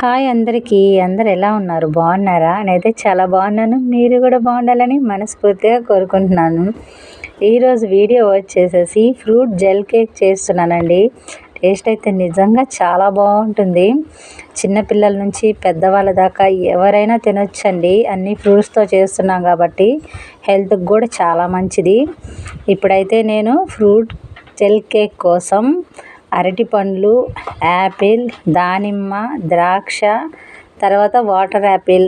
Hi అందరికీ. అందరు ఎలా ఉన్నారు? బాగున్నారా? నేనైతే చాలా బాగున్నాను. మీరు కూడా బాగుండాలని మనస్ఫూర్తిగా కోరుకుంటున్నాను. ఈరోజు వీడియో వచ్చేసేసి ఫ్రూట్ జెల్ కేక్ చేస్తున్నానండి. టేస్ట్ అయితే నిజంగా చాలా బాగుంటుంది. చిన్నపిల్లల నుంచి పెద్దవాళ్ళ దాకా ఎవరైనా తినొచ్చండి. అన్ని ఫ్రూట్స్తో చేస్తున్నాం కాబట్టి హెల్త్కి కూడా చాలా మంచిది. ఇప్పుడైతే నేను ఫ్రూట్ జెల్ కేక్ కోసం అరటి పండ్లు యాపిల్ దానిమ్మ ద్రాక్ష తర్వాత వాటర్ యాపిల్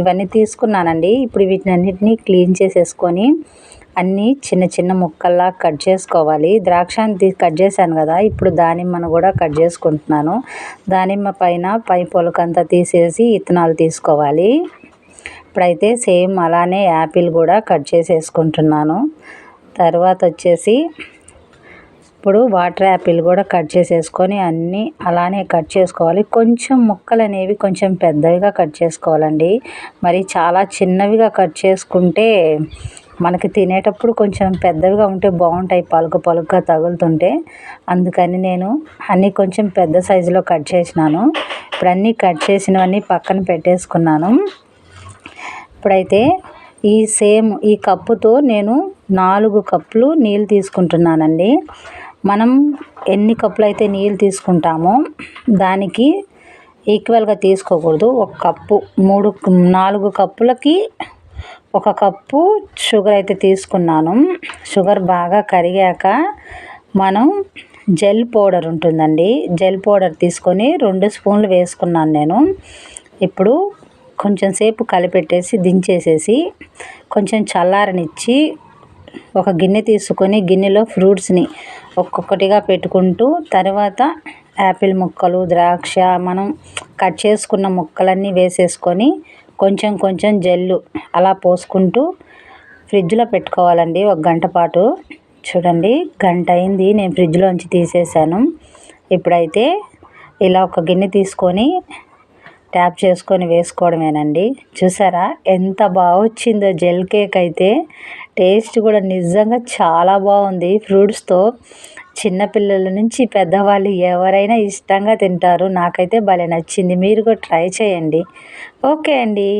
ఇవన్నీ తీసుకున్నానండి. ఇప్పుడు వీటిని అన్నిటినీ క్లీన్ చేసేసుకొని అన్నీ చిన్న చిన్న ముక్కల్లా కట్ చేసుకోవాలి. ద్రాక్షని కట్ చేశాను కదా ఇప్పుడు దానిమ్మను కూడా కట్ చేసుకుంటున్నాను. దానిమ్మ పైన పై పొలకంతా తీసేసి ఇత్తనాలు తీసుకోవాలి. ఇప్పుడైతే సేమ్ అలానే యాపిల్ కూడా కట్ చేసేసుకుంటున్నాను. తర్వాత వచ్చేసి ఇప్పుడు వాటర్ యాపిల్ కూడా కట్ చేసేసుకొని అన్నీ అలానే కట్ చేసుకోవాలి. కొంచెం ముక్కలు అనేవి కొంచెం పెద్దవిగా కట్ చేసుకోవాలండి. మరి చాలా చిన్నవిగా కట్ చేసుకుంటే మనకి తినేటప్పుడు కొంచెం పెద్దవిగా ఉంటే బాగుంటాయి. పలుకు పలుకుగా తగులుతుంటే అందుకని నేను అన్నీ కొంచెం పెద్ద సైజులో కట్ చేసినాను. ఇప్పుడు అన్నీ కట్ చేసినవన్నీ పక్కన పెట్టేసుకున్నాను. ఇప్పుడైతే ఈ సేమ్ ఈ కప్పుతో నేను నాలుగు కప్పులు నీళ్ళు తీసుకుంటున్నానండి. మనం ఎన్ని కప్పులు అయితే నీళ్ళు తీసుకుంటామో దానికి ఈక్వల్గా తీసుకోకూడదు. ఒక కప్పు మూడు నాలుగు కప్పులకి ఒక కప్పు షుగర్ అయితే తీసుకున్నాను. షుగర్ బాగా కరిగాక మనం జెల్ పౌడర్ ఉంటుందండి. జెల్ పౌడర్ తీసుకొని రెండు స్పూన్లు వేసుకున్నాను నేను. ఇప్పుడు కొంచెం సేపు కలిపెట్టేసి దించేసేసి కొంచెం చల్లారనిచ్చి ఒక గిన్నె తీసుకొని గిన్నెలో ఫ్రూట్స్ని ఒక్కొక్కటిగా పెట్టుకుంటూ తర్వాత యాపిల్ ముక్కలు ద్రాక్ష మనం కట్ చేసుకున్న ముక్కలన్నీ వేసేసుకొని కొంచెం కొంచెం జెల్లు అలా పోసుకుంటూ ఫ్రిడ్జ్లో పెట్టుకోవాలండి ఒక గంట పాటు. చూడండి గంట అయింది నేను ఫ్రిడ్జ్లోంచి తీసేసాను ఇప్పుడైతే ఇలా ఒక గిన్నె తీసుకొని ట్యాప్ చేసుకొని వేసుకోవడమేనండి. చూసారా ఎంత బాగా వచ్చిందో జెల్ కేక్ అయితే. టేస్ట్ కూడా నిజంగా చాలా బాగుంది. ఫ్రూట్స్తో చిన్నపిల్లల నుంచి పెద్దవాళ్ళు ఎవరైనా ఇష్టంగా తింటారు. నాకైతే భలే నచ్చింది. మీరు కూడా ట్రై చేయండి. ఓకే అండి.